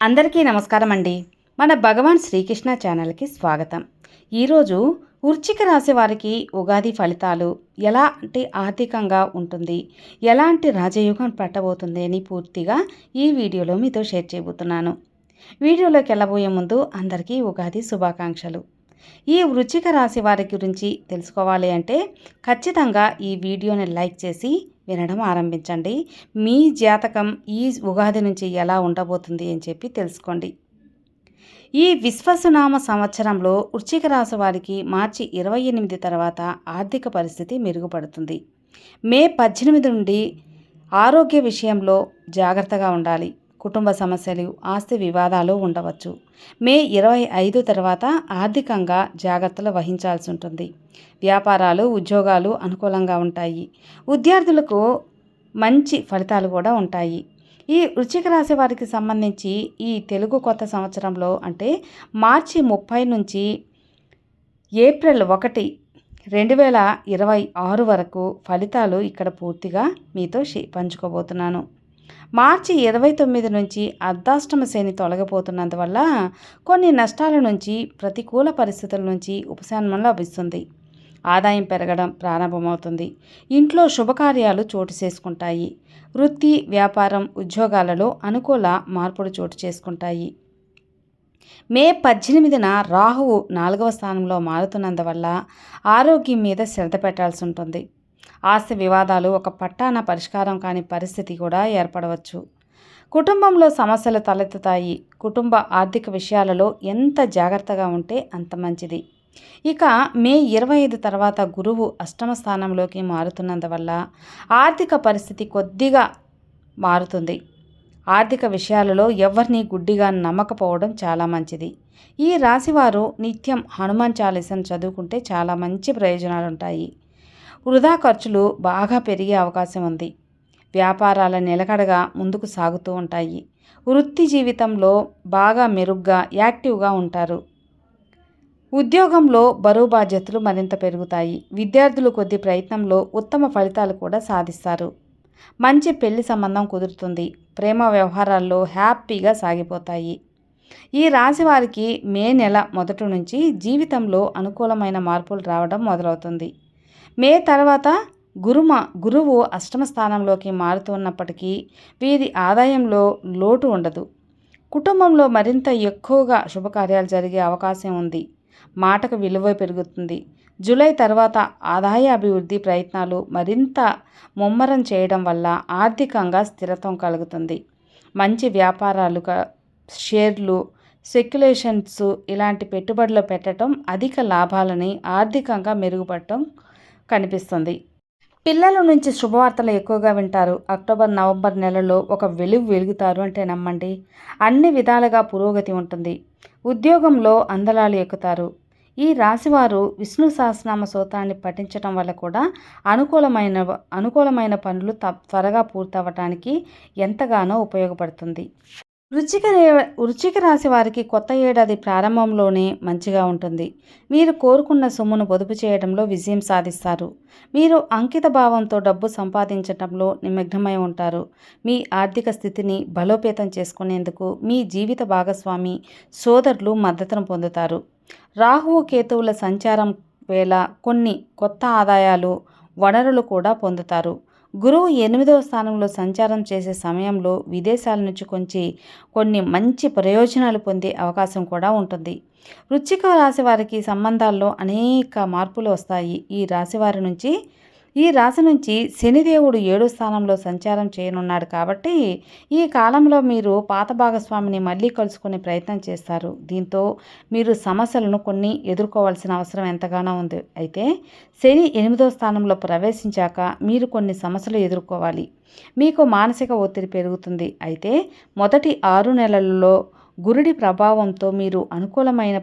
అందరికీ నమస్కారం అండి మన భగవాన్ శ్రీకృష్ణ ఛానల్కి స్వాగతం. ఈరోజు వృచ్చిక రాశి వారికి ఉగాది ఫలితాలు ఎలాంటి ఆర్థికంగా ఉంటుంది ఎలాంటి రాజయోగం పట్టబోతుంది అని పూర్తిగా ఈ వీడియోలో మీతో షేర్ చేయబోతున్నాను. వీడియోలోకి వెళ్ళబోయే ముందు అందరికీ ఉగాది శుభాకాంక్షలు. ఈ వృచ్చిక రాశి వారి గురించి తెలుసుకోవాలి అంటే ఖచ్చితంగా ఈ వీడియోని లైక్ చేసి వినడం ఆరంభించండి. మీ జాతకం ఈ ఉగాది నుంచి ఎలా ఉండబోతుంది అని చెప్పి తెలుసుకోండి. ఈ విశ్వసునామ సంవత్సరంలో వృచ్చిక రాశి వారికి మార్చి ఇరవై ఎనిమిది తర్వాత ఆర్థిక పరిస్థితి మెరుగుపడుతుంది. మే పద్దెనిమిది నుండి ఆరోగ్య విషయంలో జాగ్రత్తగా ఉండాలి. కుటుంబ సమస్యలు ఆస్తి వివాదాలు ఉండవచ్చు. మే ఇరవై ఐదు తర్వాత ఆర్థికంగా జాగ్రత్తలు వహించాల్సి ఉంటుంది వ్యాపారాలు ఉద్యోగాలు అనుకూలంగా ఉంటాయి. విద్యార్థులకు మంచి ఫలితాలు కూడా ఉంటాయి. ఈ వృశ్చిక రాశి వారికి సంబంధించి ఈ తెలుగు కొత్త సంవత్సరంలో అంటే మార్చి ముప్పై నుంచి ఏప్రిల్ ఒకటి రెండు వేల ఇరవై ఆరు వరకు ఫలితాలు ఇక్కడ పూర్తిగా మీతో పంచుకోబోతున్నాను. మార్చి ఇరవై తొమ్మిది నుంచి అర్ధాష్టమ శని తొలగిపోతున్నందువల్ల కొన్ని నష్టాల నుంచి ప్రతికూల పరిస్థితుల నుంచి ఉపశమనం లభిస్తుంది. ఆదాయం పెరగడం ప్రారంభమవుతుంది. ఇంట్లో శుభకార్యాలు చోటు చేసుకుంటాయి. వృత్తి వ్యాపారం ఉద్యోగాలలో అనుకూల మార్పులు చోటు చేసుకుంటాయి. మే పద్దెనిమిదిన రాహువు నాలుగవ స్థానంలో మారుతున్నందువల్ల ఆరోగ్యం మీద శ్రద్ధ పెట్టాల్సి ఉంటుంది. ఆస్తి వివాదాలు ఒక పట్టాన పరిష్కారం కాని పరిస్థితి కూడా ఏర్పడవచ్చు. కుటుంబంలో సమస్యలు తలెత్తుతాయి. కుటుంబ ఆర్థిక విషయాలలో ఎంత జాగ్రత్తగా ఉంటే అంత మంచిది. ఇక మే ఇరవై ఐదు తర్వాత గురువు అష్టమ స్థానంలోకి మారుతున్నందువల్ల ఆర్థిక పరిస్థితి కొద్దిగా మారుతుంది. ఆర్థిక విషయాలలో ఎవరిని గుడ్డిగా నమ్మకపోవడం చాలా మంచిది. ఈ రాశివారు నిత్యం హనుమాన్ చాలీసను చదువుకుంటే చాలా మంచి ప్రయోజనాలు ఉంటాయి వృధా ఖర్చులు బాగా పెరిగే అవకాశం ఉంది. వ్యాపారాల నిలకడగా ముందుకు సాగుతూ ఉంటాయి. వృత్తి జీవితంలో బాగా మెరుగ్గా యాక్టివ్గా ఉంటారు. ఉద్యోగంలో బరువు బాధ్యతలు మరింత పెరుగుతాయి. విద్యార్థులు కొద్ది ప్రయత్నంలో ఉత్తమ ఫలితాలు కూడా సాధిస్తారు. మంచి పెళ్ళి సంబంధం కుదురుతుంది. ప్రేమ వ్యవహారాల్లో హ్యాపీగా సాగిపోతాయి. ఈ రాశి వారికి మే నెల మొదటి నుంచి జీవితంలో అనుకూలమైన మార్పులు రావడం మొదలవుతుంది. మే తర్వాత గురుమ గురువు అష్టమ స్థానంలోకి మారుతున్నప్పటికీ వీరి ఆదాయంలో లోటు ఉండదు. కుటుంబంలో మరింత ఎక్కువగా శుభకార్యాలు జరిగే అవకాశం ఉంది. మాటకు విలువ పెరుగుతుంది. జూలై తర్వాత ఆదాయ అభివృద్ధి ప్రయత్నాలు మరింత ముమ్మరం చేయడం వల్ల ఆర్థికంగా స్థిరత్వం కలుగుతుంది. మంచి వ్యాపారాలు షేర్లు సెక్యులేషన్స్ ఇలాంటి పెట్టుబడులు పెట్టడం అధిక లాభాలని ఆర్థికంగా మెరుగుపడటం కనిపిస్తుంది. పిల్లల నుంచి శుభవార్తలు ఎక్కువగా వింటారు. అక్టోబర్ నవంబర్ నెలలో ఒక వెలుగు వెలుగుతారు అంటే నమ్మండి. అన్ని విధాలుగా పురోగతి ఉంటుంది. ఉద్యోగంలో అందలాలు ఎక్కుతారు. ఈ రాశివారు విష్ణు సహస్రనామ సూత్రాన్ని పఠించడం వల్ల కూడా అనుకూలమైన అనుకూలమైన పనులు త్వరగా పూర్తవటానికి ఎంతగానో ఉపయోగపడుతుంది. వృచ్చిక వృచ్చిక రాశి వారికి కొత్త ఏడాది ప్రారంభంలోనే మంచిగా ఉంటుంది. మీరు కోరుకున్న సొమ్మును పొదుపు చేయడంలో విజయం సాధిస్తారు. మీరు అంకిత భావంతో డబ్బు సంపాదించడంలో నిమగ్నమై ఉంటారు. మీ ఆర్థిక స్థితిని బలోపేతం చేసుకునేందుకు మీ జీవిత భాగస్వామి సోదరులు మద్దతును పొందుతారు. రాహువు కేతువుల సంచారం వేళ కొన్ని కొత్త ఆదాయాలు వనరులు కూడా పొందుతారు. గురువు ఎనిమిదవ స్థానంలో సంచారం చేసే సమయంలో విదేశాల నుంచి కొంచెం కొన్ని మంచి ప్రయోజనాలు పొందే అవకాశం కూడా ఉంటుంది. వృచ్చిక రాశి వారికి సంబంధాల్లో అనేక మార్పులు వస్తాయి. ఈ రాశివారి నుంచి ఈ రాశి నుంచి శనిదేవుడు ఏడో స్థానంలో సంచారం చేయనున్నాడు కాబట్టి ఈ కాలంలో మీరు పాత భాగస్వామిని మళ్ళీ కలుసుకునే ప్రయత్నం చేస్తారు. దీంతో మీరు సమస్యలను కొన్ని ఎదుర్కోవాల్సిన అవసరం ఎంతగానో ఉంది. అయితే శని ఎనిమిదో స్థానంలో ప్రవేశించాక మీరు కొన్ని సమస్యలు ఎదుర్కోవాలి. మీకు మానసిక ఒత్తిడి పెరుగుతుంది. అయితే మొదటి ఆరు నెలలలో గురుడి ప్రభావంతో మీరు అనుకూలమైన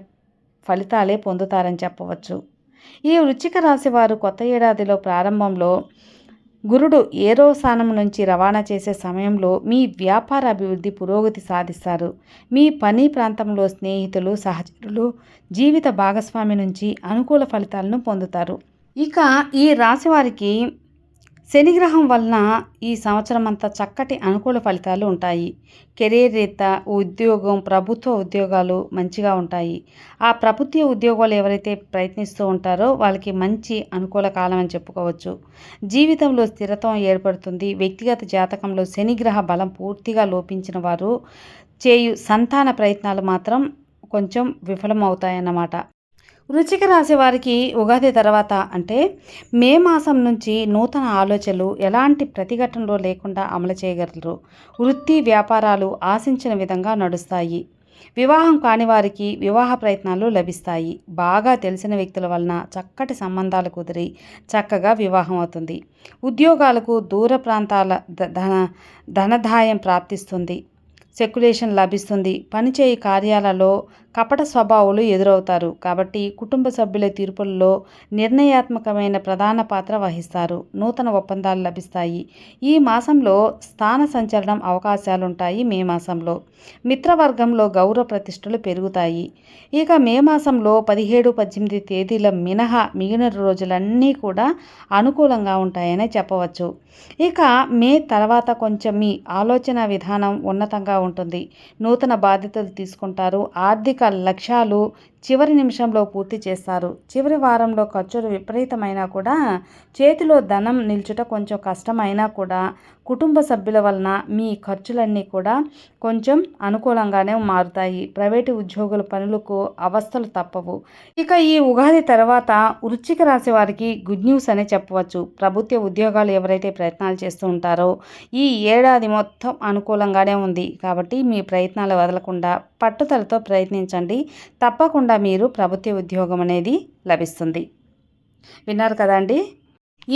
ఫలితాలే పొందుతారని చెప్పవచ్చు. ఈ వృచ్చిక రాశి వారు కొత్త ఏడాదిలో ప్రారంభంలో గురుడు ఏరో స్థానం నుంచి రవాణా చేసే సమయంలో మీ వ్యాపార అభివృద్ధి పురోగతి సాధిస్తారు. మీ పని ప్రాంతంలో స్నేహితులు సహచరులు జీవిత భాగస్వామి నుంచి అనుకూల ఫలితాలను పొందుతారు. ఇక ఈ రాశి వారికి శనిగ్రహం వలన ఈ సంవత్సరం అంతా చక్కటి అనుకూల ఫలితాలు ఉంటాయి. కెరీర్ రీత్యా ఉద్యోగం ప్రభుత్వ ఉద్యోగాలు మంచిగా ఉంటాయి. ఆ ప్రభుత్వ ఉద్యోగాలు ఎవరైతే ప్రయత్నిస్తూ ఉంటారో వాళ్ళకి మంచి అనుకూల కాలం అని చెప్పుకోవచ్చు. జీవితంలో స్థిరత్వం ఏర్పడుతుంది. వ్యక్తిగత జాతకంలో శనిగ్రహ బలం పూర్తిగా లోపించిన వారు చేయు సంతాన ప్రయత్నాలు మాత్రం కొంచెం విఫలమవుతాయన్నమాట. వృచ్చిక రాశి వారికి ఉగాది తర్వాత అంటే మే మాసం నుంచి నూతన ఆలోచనలు ఎలాంటి ప్రతిఘటనలు లేకుండా అమలు చేయగలరు? వృత్తి వ్యాపారాలు ఆశించిన విధంగా నడుస్తాయి. వివాహం కాని వారికి వివాహ ప్రయత్నాలు లభిస్తాయి. బాగా తెలిసిన వ్యక్తుల వలన చక్కటి సంబంధాలు కుదిరి చక్కగా వివాహం అవుతుంది. ఉద్యోగాలకు దూర ప్రాంతాల ధన ధనదాయం ప్రాప్తిస్తుంది. సెక్యులేషన్ లభిస్తుంది. పనిచేయి కార్యాలలో కపట స్వభావాలు ఎదురవుతారు. కాబట్టి కుటుంబ సభ్యుల తీర్పుల్లో నిర్ణయాత్మకమైన ప్రధాన పాత్ర వహిస్తారు. నూతన ఒప్పందాలు లభిస్తాయి. ఈ మాసంలో స్థాన సంచలనం అవకాశాలుంటాయి. మే మాసంలో మిత్రవర్గంలో గౌరవ ప్రతిష్టలు పెరుగుతాయి. ఇక మే మాసంలో పదిహేడు పద్దెనిమిది తేదీల మినహా మిగిలిన రోజులన్నీ కూడా అనుకూలంగా ఉంటాయని చెప్పవచ్చు. ఇక మే తర్వాత కొంచెం మీ ఆలోచన విధానం ఉన్నతంగా ఉంటుంది. నూతన బాధ్యతలు తీసుకుంటారు. ఆర్థిక లక్ష్యాలు చివరి నిమిషంలో పూర్తి చేస్తారు. చివరి వారంలో ఖర్చులు విపరీతమైనా కూడా చేతిలో ధనం నిల్చుట కొంచెం కష్టమైనా కూడా కుటుంబ సభ్యుల వలన మీ ఖర్చులన్నీ కూడా కొంచెం అనుకూలంగానే మారుతాయి. ప్రైవేటు ఉద్యోగుల పనులకు అవస్థలు తప్పవు. ఇక ఈ ఉగాది తర్వాత వృచ్చిక రాశి వారికి గుడ్ న్యూస్ అనే చెప్పవచ్చు. ప్రభుత్వ ఉద్యోగాలు ఎవరైతే ప్రయత్నాలు చేస్తూ ఉంటారో ఈ ఏడాది మొత్తం అనుకూలంగానే ఉంది. కాబట్టి మీ ప్రయత్నాలు వదలకుండా పట్టుదలతో ప్రయత్నించండి. తప్పకుండా మీరు ప్రభుత్వ ఉద్యోగం అనేది లభిస్తుంది. విన్నారు కదండి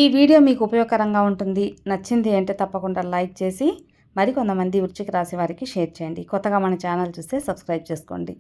ఈ వీడియో మీకు ఉపయోగకరంగా ఉంటుంది. నచ్చింది అంటే తప్పకుండా లైక్ చేసి మరికొంతమంది వృచ్చిక రాశి వారికి షేర్ చేయండి. కొత్తగా మన ఛానల్ చూస్తే సబ్స్క్రైబ్ చేసుకోండి.